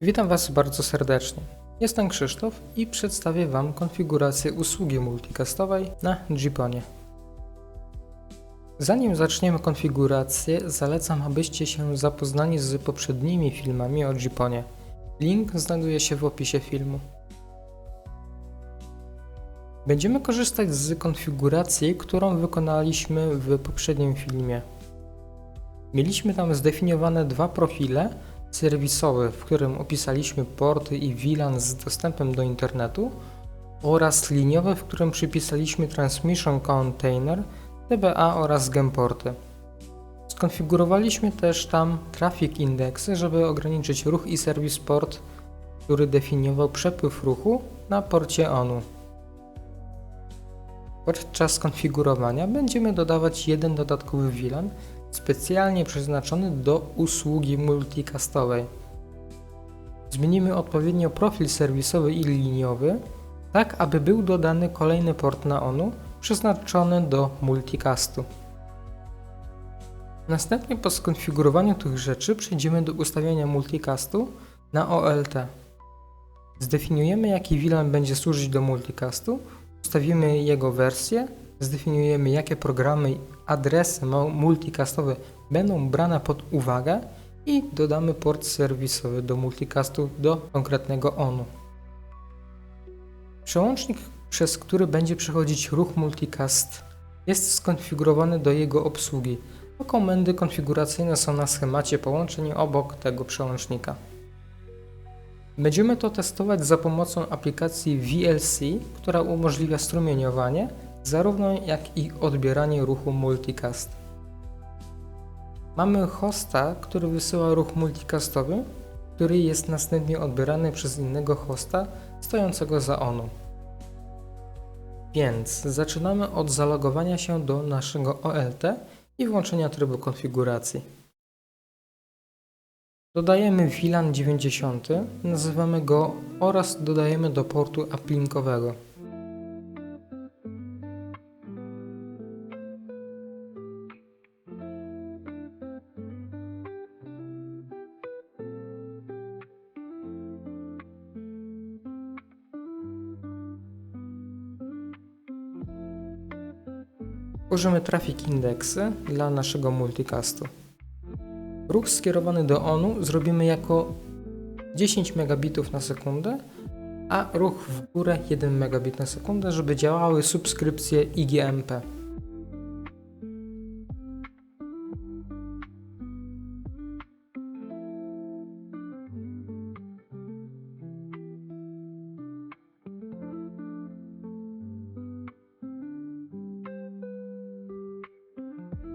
Witam Was bardzo serdecznie. Jestem Krzysztof i przedstawię Wam konfigurację usługi multicastowej na Jeeponie. Zanim zaczniemy konfigurację, zalecam, abyście się zapoznali z poprzednimi filmami o Jeeponie. Link znajduje się w opisie filmu. Będziemy korzystać z konfiguracji, którą wykonaliśmy w poprzednim filmie. Mieliśmy tam zdefiniowane dwa profile, serwisowy, w którym opisaliśmy porty i VLAN z dostępem do internetu oraz liniowy, w którym przypisaliśmy Transmission Container, TBA oraz gemporty. Skonfigurowaliśmy też tam traffic indexy, żeby ograniczyć ruch i serwis port, który definiował przepływ ruchu na porcie ONU. Podczas konfigurowania będziemy dodawać jeden dodatkowy VLAN, specjalnie przeznaczony do usługi multicastowej. Zmienimy odpowiednio profil serwisowy i liniowy, tak aby był dodany kolejny port na ONU przeznaczony do multicastu. Następnie po skonfigurowaniu tych rzeczy przejdziemy do ustawienia multicastu na OLT. Zdefiniujemy jaki VLAN będzie służyć do multicastu, ustawimy jego wersję, zdefiniujemy jakie programy adresy mu- multicastowe będą brane pod uwagę i dodamy port serwisowy do multicastu do konkretnego ONU. Przełącznik, przez który będzie przechodzić ruch multicast jest skonfigurowany do jego obsługi, a komendy konfiguracyjne są na schemacie połączeń obok tego przełącznika. Będziemy to testować za pomocą aplikacji VLC, która umożliwia strumieniowanie, zarówno jak i odbieranie ruchu multicast. Mamy hosta, który wysyła ruch multicastowy, który jest następnie odbierany przez innego hosta stojącego za ONU. Więc zaczynamy od zalogowania się do naszego OLT i włączenia trybu konfiguracji. Dodajemy VLAN 90, nazywamy go oraz dodajemy do portu uplinkowego. Tworzymy traffic indeksy dla naszego multicastu. Ruch skierowany do ONU zrobimy jako 10 megabitów na sekundę, a ruch w górę 1 megabit na sekundę, żeby działały subskrypcje IGMP.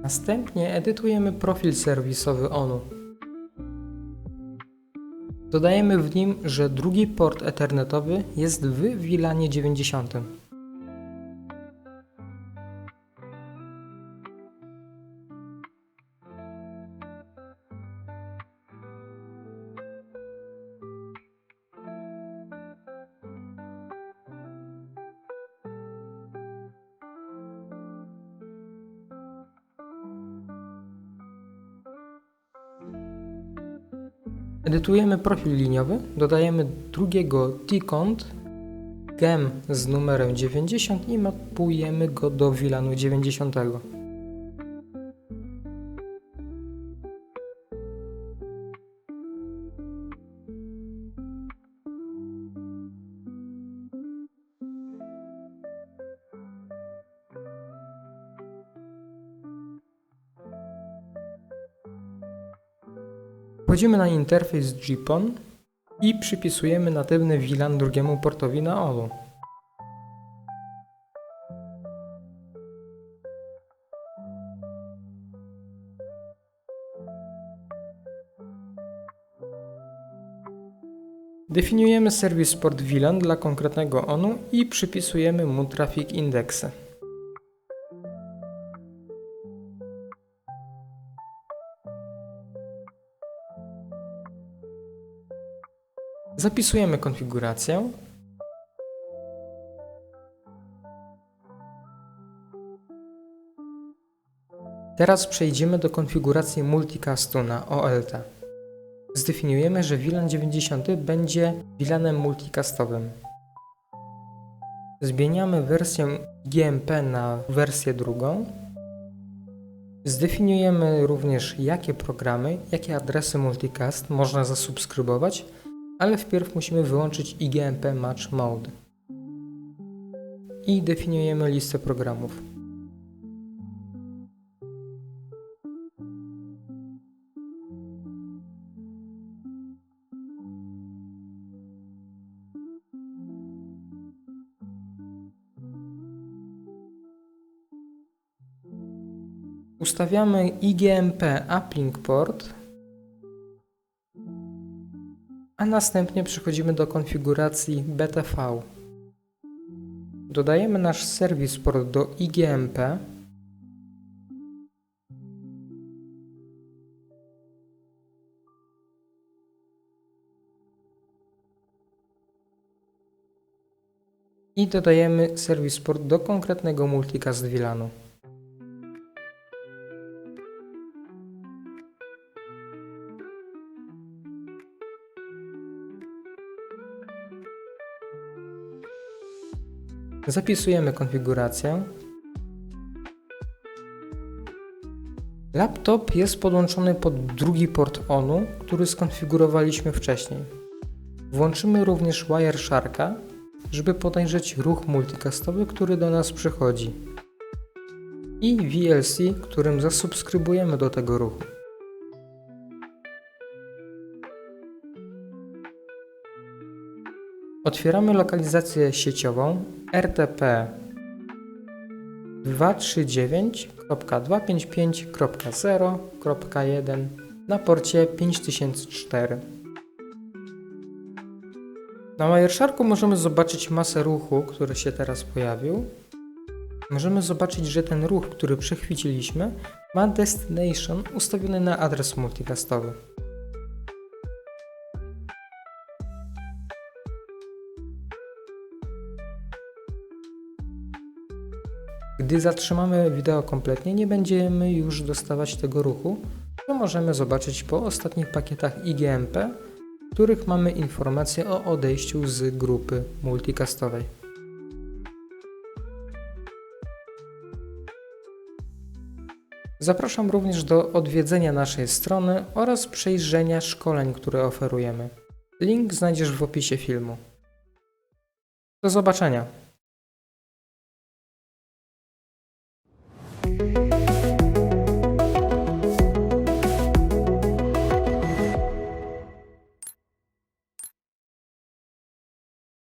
Następnie edytujemy profil serwisowy ONU. Dodajemy w nim, że drugi port ethernetowy jest w VLANie 90. Edytujemy profil liniowy, dodajemy drugiego T-cont, gem z numerem 90 i mapujemy go do VLANu 90. Wchodzimy na interfejs GPON i przypisujemy natywny VLAN drugiemu portowi na ONU. Definiujemy serwis port VLAN dla konkretnego ONU i przypisujemy mu traffic indeksy. Zapisujemy konfigurację. Teraz przejdziemy do konfiguracji multicastu na OLT. zdefiniujemy, że VLAN 90 będzie VLANem multicastowym. Zmieniamy wersję GMP na wersję drugą. Zdefiniujemy również, jakie programy, jakie adresy multicast można zasubskrybować, ale wpierw musimy wyłączyć IGMP Match Mode. I definiujemy listę programów. Ustawiamy IGMP Uplink Port, a następnie przechodzimy do konfiguracji BTV. Dodajemy nasz serwis port do IGMP. I dodajemy serwis port do konkretnego multicast VLANu. Zapisujemy konfigurację. Laptop jest podłączony pod drugi port ONU, który skonfigurowaliśmy wcześniej. Włączymy również Wiresharka, żeby podejrzeć ruch multicastowy, który do nas przychodzi. I VLC, którym zasubskrybujemy do tego ruchu. Otwieramy lokalizację sieciową RTP 239.255.0.1 na porcie 5004. Na Wiresharku możemy zobaczyć masę ruchu, który się teraz pojawił. Możemy zobaczyć, że ten ruch, który przechwyciliśmy, ma destination ustawiony na adres multicastowy. Gdy zatrzymamy wideo kompletnie, nie będziemy już dostawać tego ruchu, co możemy zobaczyć po ostatnich pakietach IGMP, w których mamy informacje o odejściu z grupy multicastowej. Zapraszam również do odwiedzenia naszej strony oraz przejrzenia szkoleń, które oferujemy. Link znajdziesz w opisie filmu. Do zobaczenia.